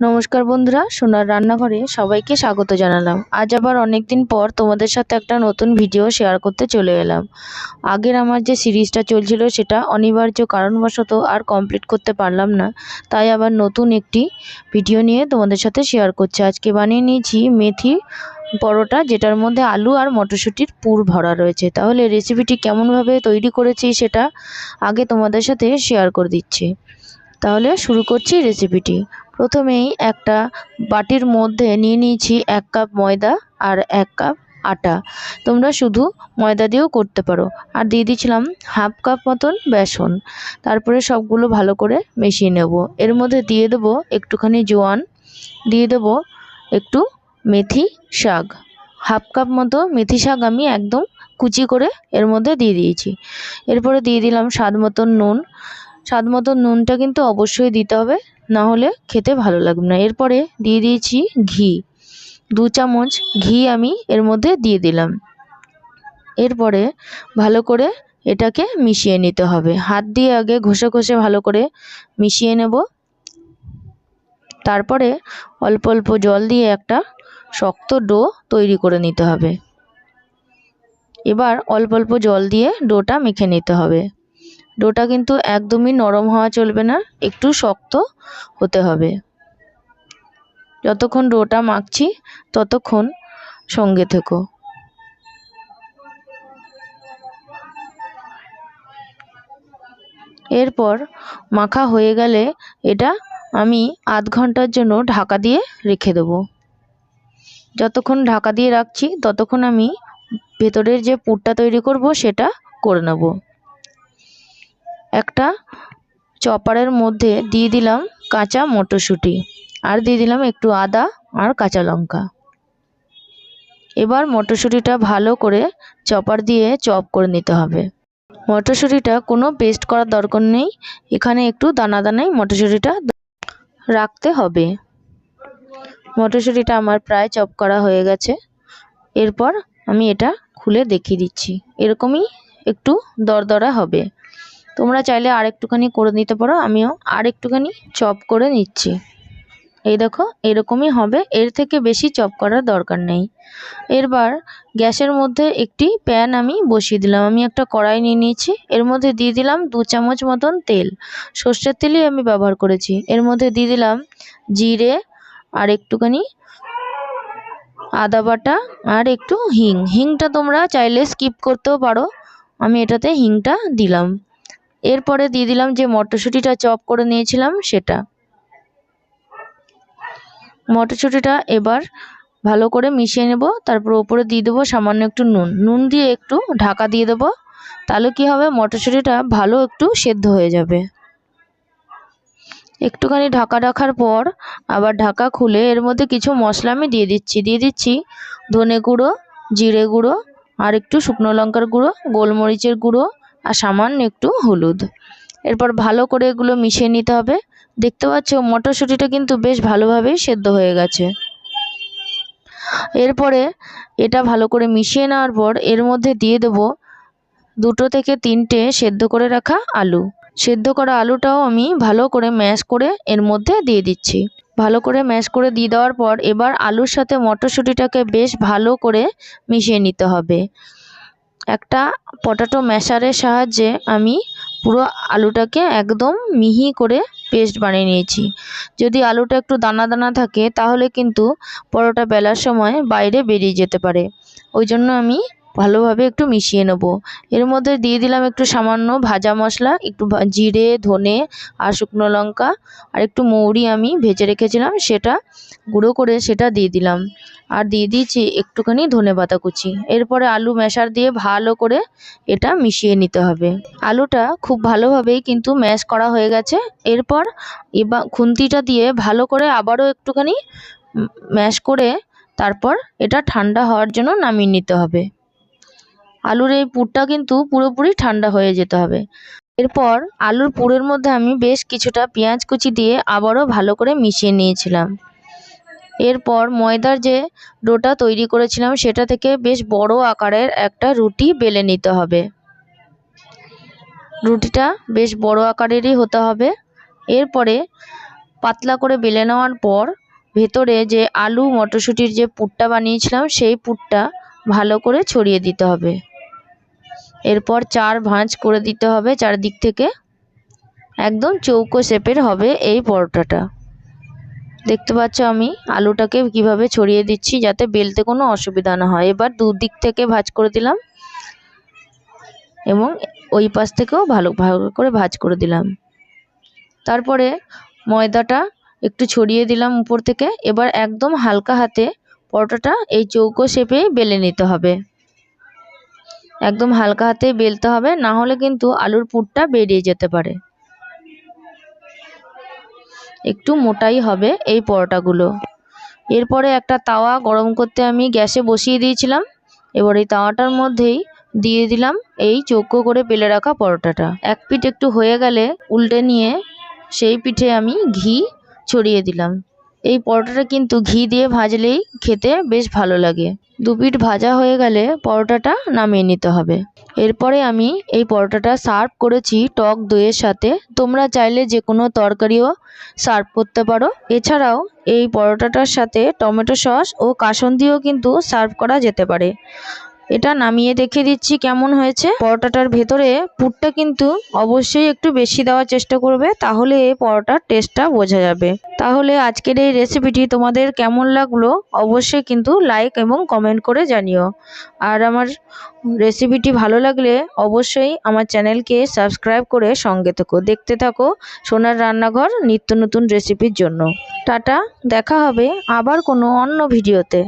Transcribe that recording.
নমস্কার বন্ধুরা, সোনার রান্নাঘরে সবাইকে স্বাগত জানালাম। আজ আবার অনেক দিন পর তোমাদের সাথে একটা নতুন ভিডিও শেয়ার করতে চলে এলাম। আগের আমার যে সিরিজটা চলছিল সেটা অনিবার্য কারণবশত আর কমপ্লিট করতে পারলাম না, তাই আবার নতুন একটি ভিডিও নিয়ে তোমাদের সাথে শেয়ার করছি। আজকে বানিয়ে নিয়েছি মেথি পরোটা, যেটার মধ্যে আলু আর মটরশুঁটির পুর ভরা রয়েছে। তাহলে রেসিপিটি কেমনভাবে তৈরি করেছি সেটা আগে তোমাদের সাথে শেয়ার করে দিচ্ছি। তাহলে শুরু করছি রেসিপিটি প্রথমেই একটা বাটির মধ্যে নিয়ে নিয়েছি এক কাপ ময়দা আর এক কাপ আটা। তোমরা শুধু ময়দা দিয়েও করতে পারো। আর দিয়ে দিয়েছিলাম হাফ কাপ মতন বেসন। তারপরে সবগুলো ভালো করে মিশিয়ে নেব। এর মধ্যে দিয়ে দেবো একটুখানি জোয়ান, দিয়ে দেবো একটু মেথি শাক। হাফ কাপ মতো মেথি শাক আমি একদম কুচি করে এর মধ্যে দিয়ে দিয়েছি। এরপরে দিয়ে দিলাম স্বাদ মতন নুন স্বাদ মতো নুনটা কিন্তু অবশ্যই দিতে হবে, না হলে খেতে ভালো লাগবে না। এরপরে দিয়ে দিয়েছি ঘি। দু চামচ ঘি আমি এর মধ্যে দিয়ে দিলাম। এরপরে ভালো করে এটাকে মিশিয়ে নিতে হবে। হাত দিয়ে আগে ঘষে ঘষে ভালো করে মিশিয়ে নেব। তারপরে অল্প অল্প জল দিয়ে একটা শক্ত ডো তৈরি করে নিতে হবে। এবার অল্প অল্প জল দিয়ে ডোটা মেখে নিতে হবে। ডোটা কিন্তু একদমই নরম হওয়া চলবে না, একটু শক্ত হতে হবে। যতক্ষণ ডোটা মাখছি, ততক্ষণ সঙ্গে থেকো। এরপর মাখা হয়ে গেলে এটা আমি আধ ঘণ্টার জন্য ঢাকা দিয়ে রেখে দেবো। যতক্ষণ ঢাকা দিয়ে রাখছি, ততক্ষণ আমি ভেতরের যে পুরটা তৈরি করব, সেটা করে নেব। একটা চপারের মধ্যে দিয়ে দিলাম কাঁচা মটরশুঁটি। আর দিয়ে দিলাম একটু আদা আর কাঁচা লঙ্কা। এবার মটরশুঁটিটা ভালো করে চপার দিয়ে চপ করে নিতে হবে। মটরশুঁটিটা কোনো পেস্ট করার দরকার নেই। এখানে একটু দানা দানাই মটরশুঁটিটা রাখতে হবে। মটরশুঁটিটা আমার প্রায় চপ করা হয়ে গেছে। এরপর আমি এটা খুলে দেখিয়ে দিচ্ছি। এরকমই একটু দরদরা হবে। তোমরা চাইলে আর একটুখানি করে নিতে পারো, আমিও আর একটুখানি চপ করে নিচ্ছি। এই দেখো, এরকমই হবে, এর থেকে বেশি চপ করার দরকার নেই। এরবার গ্যাসের মধ্যে একটি প্যান আমি বসিয়ে দিলাম। আমি একটা কড়াই নিয়ে নিয়েছি, এর মধ্যে দিয়ে দিলাম দু চামচ মতন তেল। সর্ষের তেলই আমি ব্যবহার করেছি। এর মধ্যে দিয়ে দিলাম জিরে আর একটুখানি আদা বাটা আর একটু হিং। হিংটা তোমরা চাইলে স্কিপ করতেও পারো। আমি এটাতে হিংটা দিলাম। এরপরে দিয়ে দিলাম যে মটরশুঁটিটা চপ করে নিয়েছিলাম, সেটা। মটরশুঁটিটা এবার ভালো করে মিশিয়ে নেব, তারপর ওপরে দিয়ে দেবো সামান্য একটু নুন। নুন দিয়ে একটু ঢাকা দিয়ে দেবো, তাহলে কি হবে মটরশুঁটিটা ভালো একটু সেদ্ধ হয়ে যাবে। একটুখানি ঢাকা রাখার পর আবার ঢাকা খুলে এর মধ্যে কিছু মশলা আমি দিয়ে দিচ্ছি। দিয়ে দিচ্ছি ধনে গুঁড়ো, জিরে গুঁড়ো, আর একটু শুকনো লঙ্কার গুঁড়ো, গোলমরিচের গুঁড়ো আর সামান্য একটু হলুদ। এরপর ভালো করে এগুলো মিশিয়ে নিতে হবে। দেখতে পাচ্ছ, মটরশুঁটিটা কিন্তু বেশ ভালোভাবেই সেদ্ধ হয়ে গেছে। এরপরে এটা ভালো করে মিশিয়ে নেওয়ার পর এর মধ্যে দিয়ে দেবো দুটো থেকে তিনটে সেদ্ধ করে রাখা আলু। সেদ্ধ করা আলুটাও আমি ভালো করে ম্যাশ করে এর মধ্যে দিয়ে দিচ্ছি। ভালো করে ম্যাশ করে দিয়ে দেওয়ার পর এবার আলুর সাথে মটরশুঁটিটাকে বেশ ভালো করে মিশিয়ে নিতে হবে। একটা পটাটো ম্যাশারের সাহায্যে আমি পুরো আলুটাকে একদম মিহি করে পেস্ট বানিয়ে নিয়েছি। যদি আলুটা একটু দানা দানা থাকে, তাহলে কিন্তু পরোটা বেলার সময় বাইরে বেরিয়ে যেতে পারে। ওই জন্য আমি ভালোভাবে একটু মিশিয়ে নেব। এর মধ্যে দিয়ে দিলাম একটু সামান্য ভাজা মশলা, একটু জিরে, ধনে আর শুকনো লঙ্কা আর একটু মৌরি আমি ভেজে রেখেছিলাম, সেটা গুঁড়ো করে সেটা দিয়ে দিলাম। আর দিয়ে দিয়েছি একটুখানি ধনে পাতা কুচি। এরপরে আলু ম্যাশার দিয়ে ভালো করে এটা মিশিয়ে নিতে হবে। আলুটা খুব ভালোভাবেই কিন্তু ম্যাশ করা হয়ে গেছে। এরপর এবার খুন্তিটা দিয়ে ভালো করে আবারও একটুখানি ম্যাশ করে তারপর এটা ঠান্ডা হওয়ার জন্য নামিয়ে নিতে হবে। আলুর এই পুরটা কিন্তু পুরোপুরি ঠান্ডা হয়ে যেতে হবে। এরপর আলুর পুরের মধ্যে আমি বেশ কিছুটা পেঁয়াজ কুচি দিয়ে আবারও ভালো করে মিশিয়ে নিয়েছিলাম। এরপর ময়দার যে ডোটা তৈরি করেছিলাম সেটা থেকে বেশ বড় আকারের একটা রুটি বেলে নিতে হবে। রুটিটা বেশ বড় আকারেরই হতে হবে। এরপরে পাতলা করে বেলে নেওয়ার পর ভেতরে যে আলু মটরশুঁটির যে পুরটা বানিয়েছিলাম সেই পুরটা ভালো করে ছড়িয়ে দিতে হবে। এরপর চার ভাঁজ করে দিতে হবে চারদিক থেকে। একদম চৌকো শেপের হবে এই পরোটাটা। দেখতে পাচ্ছ আমি আলুটাকে কীভাবে ছড়িয়ে দিচ্ছি যাতে বেলতে কোনো অসুবিধা না হয়। এবার দুদিক থেকে ভাজ করে দিলাম এবং ওই পাশ থেকেও ভালো ভালো করে ভাজ করে দিলাম। তারপরে ময়দাটা একটু ছড়িয়ে দিলাম উপর থেকে। এবার একদম হালকা হাতে পরোটাটা এই চৌকো শেপে বেলে নিতে হবে। একদম হালকা হাতে বেলতে হবে, না হলে কিন্তু আলুর পুরটা বেরিয়ে যেতে পারে। একটু মোটাই হবে এই পরোটাগুলো। এরপরে একটা তাওয়া গরম করতে আমি গ্যাসে বসিয়ে দিয়েছিলাম। এবার এই তাওয়াটার মধ্যেই দিয়ে দিলাম এই চৌকো করে বেলে রাখা পরোটাটা। এক পিঠ একটু হয়ে গেলে উল্টে নিয়ে সেই পিঠে আমি ঘি ছড়িয়ে দিলাম। এই পরোটাটা কিন্তু ঘি দিয়ে ভাজলেই খেতে বেশ ভালো লাগে। দু পিঠ ভাজা হয়ে গেলে পরোটাটা নামিয়ে নিতে হবে। এরপরে আমি এই পরোটাটা সার্ভ করেছি টক দইয়ের সাথে। তোমরা চাইলে যে কোনো তরকারিও সার্ভ করতে পারো। এছাড়াও এই পরোটাটার সাথে টমেটো সস ও কাসন্দিও কিন্তু সার্ভ করা যেতে পারে। এটা নামিয়ে দেখে দিচ্ছি কেমন হয়েছে। পরোটাটার ভেতরে পুরটা কিন্তু অবশ্যই একটু বেশি দেওয়ার চেষ্টা করবে, তাহলে এই পরোটার টেস্টটা বোঝা যাবে। তাহলে আজকের এই রেসিপিটি তোমাদের কেমন লাগল অবশ্যই কিন্তু লাইক এবং কমেন্ট করে জানিও। আর আমার রেসিপিটি ভালো লাগলে অবশ্যই আমার চ্যানেলকে সাবস্ক্রাইব করে সঙ্গে থেকো। দেখতে থাকো সোনার রান্নাঘর নিত্য নতুন রেসিপির জন্য। টাটা, দেখা হবে আবার কোনো অন্য ভিডিওতে